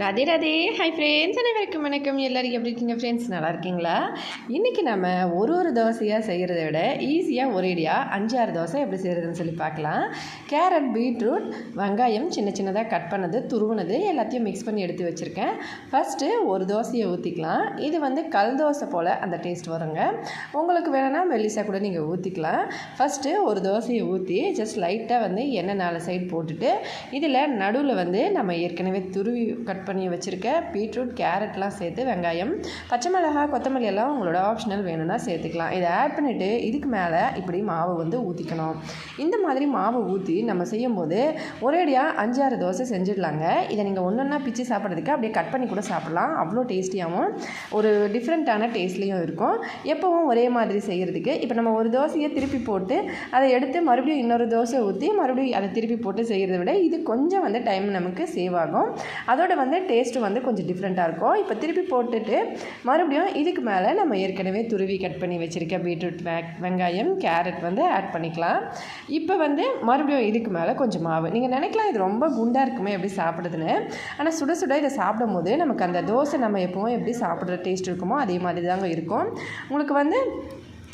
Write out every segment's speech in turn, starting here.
Radhe Radhe. Hi friends அனைவருக்கும் வணக்கம். எல்லோரும் எப்படி இருக்கீங்க ஃப்ரெண்ட்ஸ் நல்லா இருக்கீங்களா? இன்றைக்கி நம்ம ஒரு ஒரு தோசையாக செய்கிறத விட ஈஸியாக ஒரேடியாக அஞ்சாறு தோசை எப்படி செய்கிறதுன்னு சொல்லி பார்க்கலாம். கேரட் பீட்ரூட் வெங்காயம் சின்ன சின்னதாக கட் பண்ணது துருவுனது எல்லாத்தையும் மிக்ஸ் பண்ணி எடுத்து வச்சுருக்கேன். ஃபஸ்ட்டு ஒரு தோசையை ஊற்றிக்கலாம் இது வந்து கல் தோசை போல் அந்த டேஸ்ட் வருங்க. உங்களுக்கு வேணும்னா மெல்லிசாக கூட நீங்கள் ஊற்றிக்கலாம் ஃபஸ்ட்டு ஒரு தோசையை ஊற்றி ஜஸ்ட் லைட்டாக வந்து எண்ணெய் நாலு சைடு போட்டுட்டு இதில் நடுவில் வந்து நம்ம ஏற்கனவே துருவி கட் பண்ணி வச்சுருக்க. பீட்ரூட் கேரட்லாம் சேர்த்து வெங்காயம் பச்சை மிளகாய் கொத்தமல்லி எல்லாம் உங்களோட ஆப்ஷனல் வேணும்னா சேர்த்துக்கலாம். இதை ஆட் பண்ணிவிட்டு இதுக்கு மேலே இப்படி மாவு வந்து ஊற்றிக்கணும் இந்த மாதிரி மாவு ஊற்றி நம்ம செய்யும்போது ஒரேடியாக அஞ்சாறு தோசை செஞ்சிடலாங்க. இதை நீங்கள் ஒன்று ஒன்றா பிச்சு சாப்பிட்றதுக்கு அப்படியே கட் பண்ணி கூட சாப்பிட்லாம். அவ்வளோ டேஸ்டியாகவும் ஒரு டிஃப்ரெண்ட்டான டேஸ்ட்லேயும் இருக்கும். எப்போவும் ஒரே மாதிரி செய்கிறதுக்கு இப்போ நம்ம ஒரு தோசையை திருப்பி போட்டு அதை எடுத்து மறுபடியும் இன்னொரு தோசை ஊற்றி மறுபடியும் அதை திருப்பி போட்டு செய்கிறத விட இது கொஞ்சம் வந்து டைம் நமக்கு சேவ் ஆகும். அதோட வந்து டேஸ்ட்டு வந்து கொஞ்சம் டிஃப்ரெண்ட்டாக இருக்கும். இப்போ திருப்பி போட்டுட்டு மறுபடியும் இதுக்கு மேலே நம்ம ஏற்கனவே துருவி கட் பண்ணி வச்சுருக்க பீட்ரூட் வே வெங்காயம் கேரட் வந்து ஆட் பண்ணிக்கலாம். இப்போ வந்து மறுபடியும் இதுக்கு மேலே கொஞ்சம் மாவு. நீங்கள் நினைக்கலாம் இது ரொம்ப குண்டாக இருக்குமே எப்படி சாப்பிடுதுன்னு. ஆனால் சுட சுட இதை சாப்பிடும் போது நமக்கு அந்த தோசை நம்ம எப்போவும் எப்படி சாப்பிட்ற டேஸ்ட் இருக்குமோ அதே மாதிரி தாங்க இருக்கும். உங்களுக்கு வந்து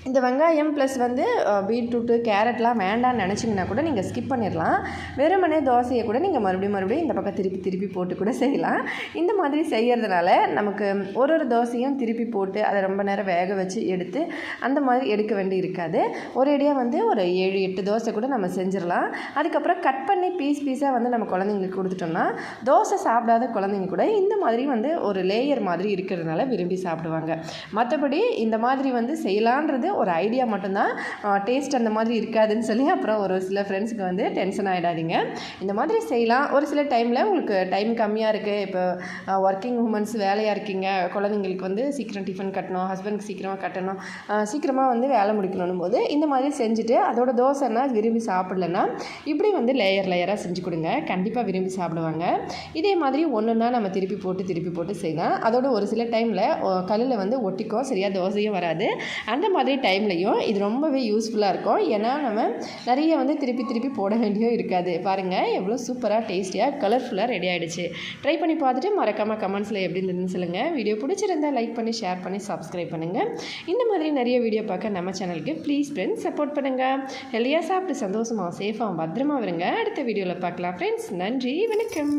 இந்த வெங்காயம் ப்ளஸ் வந்து பீட்ரூட்டு கேரட்லாம் வேண்டாம்னு நினச்சிங்கன்னா கூட நீங்கள் ஸ்கிப் பண்ணிடலாம் வெறுமனே தோசையை கூட நீங்கள் மறுபடியும் மறுபடியும் இந்த பக்கம் திருப்பி திருப்பி போட்டு கூட செய்யலாம். இந்த மாதிரி செய்கிறதுனால நமக்கு ஒரு ஒரு தோசையும் திருப்பி போட்டு அதை ரொம்ப நேரம் வேக வச்சு எடுத்து அந்த மாதிரி எடுக்க வேண்டி இருக்காது. ஒரேடியாக வந்து ஒரு ஏழு எட்டு தோசை கூட நம்ம செஞ்சிடலாம் அதுக்கப்புறம் கட் பண்ணி பீஸ் பீஸாக வந்து நம்ம குழந்தைங்களுக்கு கொடுத்துட்டோம்னா தோசை சாப்பிடாத குழந்தைங்க கூட இந்த மாதிரி வந்து ஒரு லேயர் மாதிரி இருக்கிறதுனால விரும்பி சாப்பிடுவாங்க. மற்றபடி இந்த மாதிரி வந்து செய்யலான்றது ஒரு ஐடியா மட்டும்தான். டேஸ்ட் அந்த மாதிரி இருக்காதுன்னு சொல்லி அப்புறம் ஒரு சில ஃப்ரெண்ட்ஸுக்கு வந்து டென்ஷன் ஆகிடாதீங்க இந்த மாதிரி செய்யலாம். ஒரு சில டைமில் உங்களுக்கு டைம் கம்மியாக இருக்குது இப்போ ஒர்க்கிங் உமன்ஸ் வேலையாக இருக்கீங்க. குழந்தைங்களுக்கு வந்து சீக்கிரம் டிஃபன் கட்டணும். ஹஸ்பண்ட்க்கு சீக்கிரமாக கட்டணும். சீக்கிரமாக வந்து வேலை முடிக்கணும் போது இந்த மாதிரி செஞ்சுட்டு அதோட தோசைன்னா விரும்பி சாப்பிட்லன்னா இப்படி வந்து லேயர் லேயராக செஞ்சு கொடுங்க. கண்டிப்பாக விரும்பி சாப்பிடுவாங்க. இதே மாதிரி ஒன்றுன்னா நம்ம திருப்பி போட்டு திருப்பி போட்டு செய்யலாம். அதோட ஒரு சில டைமில் கல்லில் வந்து ஒட்டிக்கும் சரியாக தோசையும் வராது. அந்த மாதிரி டைம்லையும் இது ரொம்பவே யூஸ்ஃபுல்லாக இருக்கும். ஏன்னா நம்ம நிறைய வந்து திருப்பி திருப்பி போட வேண்டியும் இருக்காது. பாருங்கள் எவ்வளோ சூப்பராக டேஸ்டியாக கலர்ஃபுல்லாக ரெடி ஆகிடுச்சு ட்ரை பண்ணி பார்த்துட்டு மறக்காமல் கமெண்ட்ஸில் எப்படி இருந்ததுன்னு சொல்லுங்கள் வீடியோ பிடிச்சிருந்தா லைக் பண்ணி ஷேர் பண்ணி சப்ஸ்கிரைப் பண்ணுங்கள் இந்த மாதிரி நிறைய வீடியோ பார்க்க நம்ம சேனலுக்கு ப்ளீஸ் ஃப்ரெண்ட்ஸ் சப்போர்ட் பண்ணுங்கள் ஹெல்தியாக சாப்பிட்டு சந்தோஷமாக சேஃபாக பத்திரமா வருங்க அடுத்த வீடியோவில் பார்க்கலாம். ஃப்ரெண்ட்ஸ் நன்றி வணக்கம்.